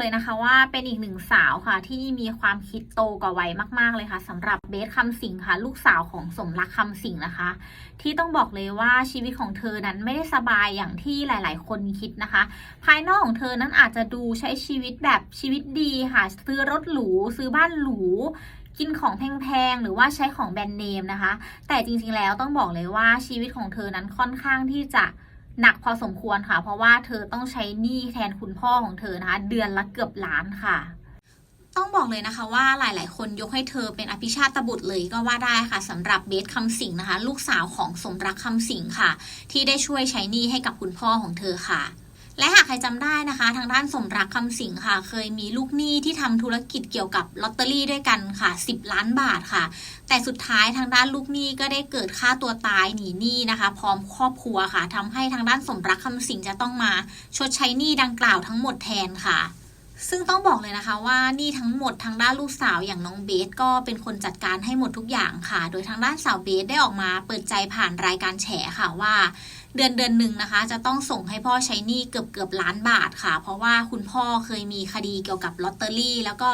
เลยนะคะว่าเป็นอีกหนึ่งสาวค่ะ ที่มีความคิดโตกว่าวัยมาก ๆ เลยค่ะสำหรับเบสคำสิงค่ะ ลูกสาวของสมรักคำสิงนะคะ ที่ต้องบอกเลยว่าชีวิตของเธอนั้นไม่ได้สบายอย่างที่หลาย ๆ คนคิดนะคะ ภายนอกของเธอนั้นอาจจะดูใช้ชีวิตแบบชีวิตดีค่ะ ซื้อรถหรูซื้อบ้านหรูกินของแพงๆ หรือว่าใช้ของแบรนด์เนมนะคะ แต่จริงๆ แล้วต้องบอกเลยว่าชีวิตของเธอนั้นค่อนข้างที่จะ หนักพอสมควรค่ะ เพราะว่าเธอต้องใช้หนี้แทนคุณพ่อของเธอนะคะ เดือนละเกือบล้านค่ะ ต้องบอกเลยนะคะว่าหลาย ๆ คนยกให้เธอเป็นอภิชาตบุตรเลยก็ว่าได้ค่ะสำหรับเบสคำสิงนะคะ ลูกสาวของสมรักคำสิงค่ะ ที่ได้ช่วยใช้หนี้ให้กับคุณพ่อของเธอค่ะ และหากใครจำได้นะคะ ทางด้านสมรักคำสิงค่ะ เคยมีลูกหนี้ที่ทำธุรกิจเกี่ยวกับลอตเตอรี่ด้วยกันค่ะ 10 ล้านบาทค่ะ แต่สุดท้ายทางด้านลูกหนี้ก็ได้เกิดฆ่าตัวตายหนีหนี้นะคะ พร้อมครอบครัวค่ะทำให้ทางด้านสมรักคำสิงจะต้องมาชดใช้หนี้ดังกล่าวทั้งหมดแทนค่ะซึ่งต้องบอกเลยนะคะว่านี่ทั้งหมดทางด้านลูกสาวอย่างน้องเบสก็เป็นคนจัดการให้หมดทุกอย่างค่ะ โดยทางด้านสาวเบสได้ออกมาเปิดใจผ่านรายการแฉค่ะว่า เดือนเดือนหนึ่งนะคะ จะต้องส่งให้พ่อใช้หนี้เกือบเกือบล้านบาทค่ะ เพราะว่าคุณพ่อเคยมีคดีเกี่ยวกับลอตเตอรี่ แล้วก็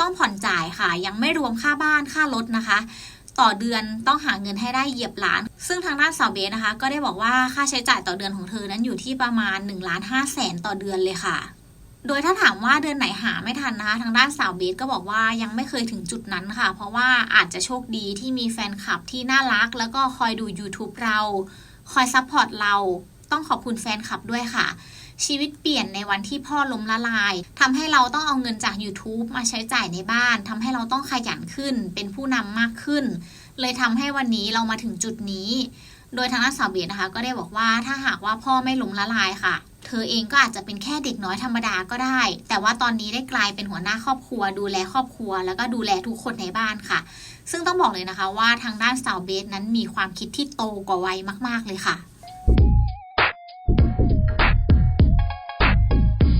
ต้องผ่อนจ่ายค่ะ ยังไม่รวมค่าบ้านค่ารถนะคะ ต่อเดือนต้องหาเงินให้ได้เหยียบล้าน ซึ่งทางด้านสาวเบสนะคะ ก็ได้บอกว่าค่าใช้จ่ายต่อเดือนของเธอนั้นอยู่ที่ประมาณ1ล้าน5แสนต่อเดือนเลยค่ะโดยถ้าถามว่าเดือนไหนหาไม่ทันนะคะทางด้านสาวเบสก็บอกว่ายังไม่เคยถึงจุดนั้นค่ะ เพราะว่าอาจจะโชคดีที่มีแฟนคลับที่น่ารัก แล้วก็คอยดู YouTube เรา คอยซัพพอร์ตเราต้องขอบคุณแฟนคลับด้วยค่ะ ชีวิตเปลี่ยนในวันที่พ่อล้มละลายทำให้เราต้องเอาเงินจาก YouTube มาใช้จ่ายในบ้านทำให้เราต้องขยันขึ้น เป็นผู้นำมากขึ้น เลยทำให้วันนี้เรามาถึงจุดนี้ โดยทางด้านสาวเบียดนะคะ ก็ได้บอกว่าถ้าหากว่าพ่อไม่ล้มละลายค่ะ ธอเองก็อาจจะเป็นแค่เด็กน้อยธรรมดาก็ได้ แต่ว่าตอนนี้ได้กลายเป็นหัวหน้าครอบครัว ดูแลครอบครัว แล้วก็ดูแลทุกคนในบ้านค่ะ ซึ่งต้องบอกเลยนะคะว่าทางด้านสาวเบสนั้นมีความคิดที่โตกว่าวัยมาก ๆเลยค่ะ